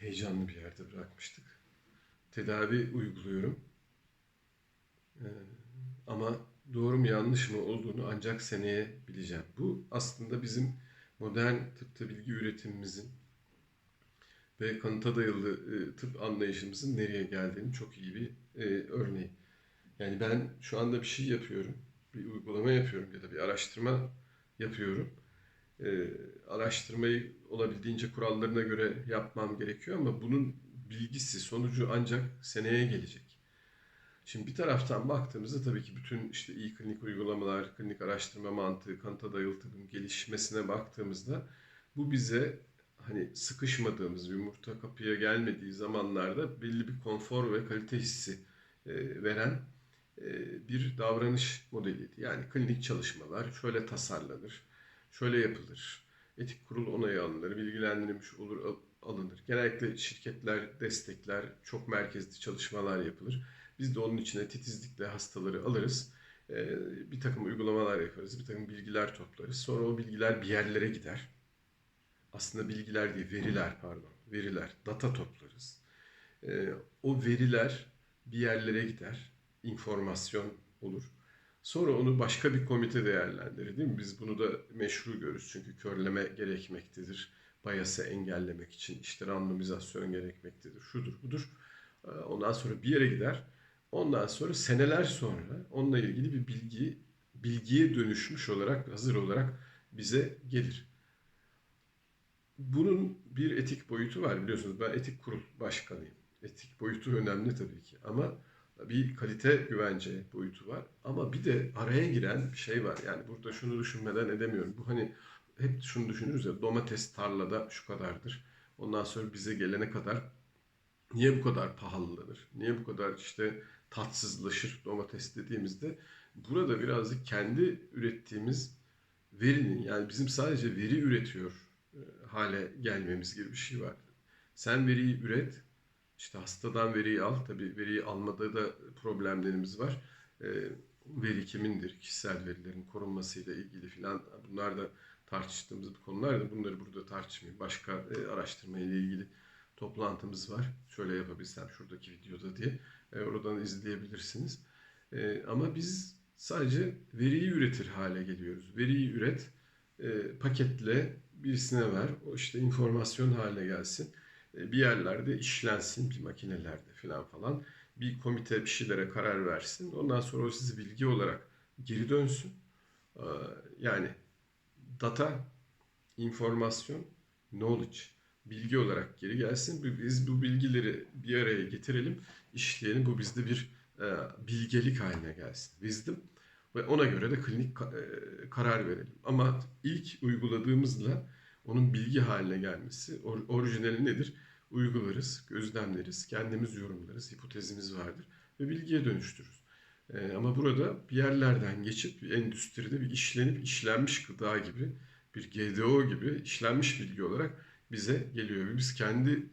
heyecanlı bir yerde bırakmıştık. Tedavi uyguluyorum. Ee, ama doğru mu yanlış mı olduğunu ancak seneye bileceğim. Bu aslında bizim modern tıpta bilgi üretimimizin ve kanıta dayalı e, tıp anlayışımızın nereye geldiğini çok iyi bir e, örneği. Yani ben şu anda bir şey yapıyorum, bir uygulama yapıyorum ya da bir araştırma yapıyorum. E, araştırmayı olabildiğince kurallarına göre yapmam gerekiyor ama bunun bilgisi, sonucu ancak seneye gelecek. Şimdi bir taraftan baktığımızda tabii ki bütün işte iyi klinik uygulamalar, klinik araştırma mantığı, kanıta dayalı tıbbın gelişmesine baktığımızda bu bize hani sıkışmadığımız, yumurta kapıya gelmediği zamanlarda belli bir konfor ve kalite hissi e, veren e, bir davranış modeliydi. Yani klinik çalışmalar şöyle tasarlanır, şöyle yapılır, etik kurul onayı alınır, bilgilendirilmiş olur al- alınır. Genellikle şirketler destekler, çok merkezli çalışmalar yapılır. Biz de onun içine titizlikle hastaları alırız. E, bir takım uygulamalar yaparız, bir takım bilgiler toplarız. Sonra o bilgiler bir yerlere gider aslında bilgiler değil, veriler pardon, veriler, data toplarız. Ee, o veriler bir yerlere gider, informasyon olur. Sonra onu başka bir komite değerlendirir değil mi? Biz bunu da meşru görürüz çünkü körleme gerekmektedir. Bayası engellemek için işte randomizasyon gerekmektedir. Şudur budur. Ee, Ondan sonra bir yere gider. Ondan sonra seneler sonra onunla ilgili bir bilgi, bilgiye dönüşmüş olarak, hazır olarak bize gelir. Bunun bir etik boyutu var biliyorsunuz. Ben etik kurul başkanıyım. Etik boyutu önemli tabii ki ama bir kalite güvence boyutu var. Ama bir de araya giren bir şey var. Yani burada şunu düşünmeden edemiyorum. Bu hani hep şunu düşünürüz ya domates tarlada şu kadardır. Ondan sonra bize gelene kadar niye bu kadar pahalılanır? Niye bu kadar işte tatsızlaşır domates dediğimizde burada birazcık kendi ürettiğimiz verinin yani bizim sadece veri üretiyor e, hale gelmemiz gibi bir şey var. Sen veriyi üret, işte hastadan veriyi al. Tabii veriyi almada da problemlerimiz var. E, veri kimindir? Kişisel verilerin korunmasıyla ilgili filan bunlar da tartıştığımız bir konular da bunları burada tartışmayayım. Başka e, araştırma ile ilgili toplantımız var. Şöyle yapabilsem şuradaki videoda diye. E, oradan izleyebilirsiniz. E, ama biz sadece veriyi üretir hale geliyoruz. Veriyi üret, e, paketle birisine ver. O işte informasyon haline gelsin. E, bir yerlerde işlensin, bir makinelerde falan falan. Bir komite bir şeylere karar versin. Ondan sonra o sizi bilgi olarak geri dönsün. E, yani data, informasyon, knowledge, bilgi olarak geri gelsin. Biz bu bilgileri bir araya getirelim, işleyelim. Bu bizde bir e, bilgelik haline gelsin. Wisdom. Ve ona göre de klinik ka- karar verelim. Ama ilk uyguladığımızla onun bilgi haline gelmesi, or- orijinali nedir? Uygularız, gözlemleriz, kendimiz yorumlarız, hipotezimiz vardır ve bilgiye dönüştürürüz. E, ama burada bir yerlerden geçip bir endüstride bir işlenip işlenmiş gıda gibi, bir GDO gibi işlenmiş bilgi olarak bize geliyor. Ve biz kendi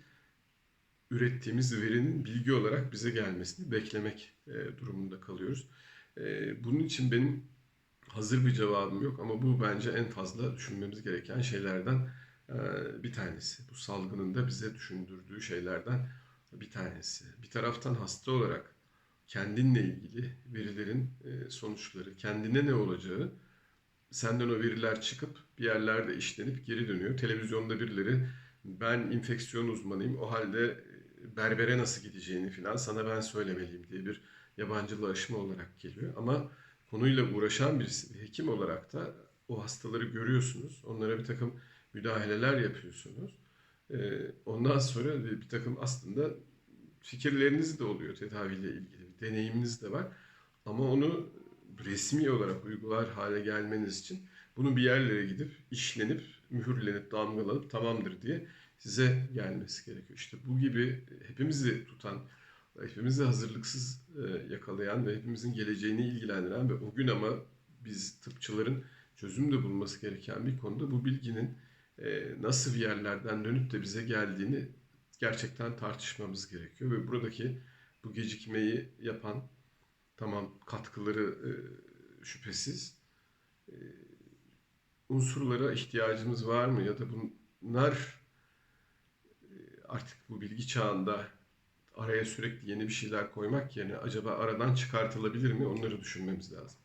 ürettiğimiz verinin bilgi olarak bize gelmesini beklemek e, durumunda kalıyoruz. E, bunun için benim hazır bir cevabım yok ama bu bence en fazla düşünmemiz gereken şeylerden e, bir tanesi. Bu salgının da bize düşündürdüğü şeylerden bir tanesi. Bir taraftan hasta olarak kendinle ilgili verilerin e, sonuçları, kendine ne olacağı, senden o veriler çıkıp bir yerlerde işlenip geri dönüyor. Televizyonda birileri ben infeksiyon uzmanıyım o halde e, berbere nasıl gideceğini falan sana ben söylemeliyim diye bir yabancılaşma olarak geliyor. Ama konuyla uğraşan birisi, bir hekim olarak da o hastaları görüyorsunuz. Onlara bir takım müdahaleler yapıyorsunuz. Ee, ondan sonra bir, takım aslında fikirleriniz de oluyor tedaviyle ilgili. Bir deneyiminiz de var. Ama onu resmi olarak uygular hale gelmeniz için bunun bir yerlere gidip işlenip, mühürlenip, damgalanıp tamamdır diye size gelmesi gerekiyor. İşte bu gibi hepimizi tutan, hepimizi hazırlıksız e, yakalayan ve hepimizin geleceğini ilgilendiren ve o gün ama biz tıpçıların çözüm de bulması gereken bir konuda bu bilginin e, nasıl bir yerlerden dönüp de bize geldiğini gerçekten tartışmamız gerekiyor. Ve buradaki bu gecikmeyi yapan tamam katkıları e, şüphesiz unsurlara ihtiyacımız var mı? Ya da bunlar artık bu bilgi çağında araya sürekli yeni bir şeyler koymak yerine acaba aradan çıkartılabilir mi onları düşünmemiz lazım.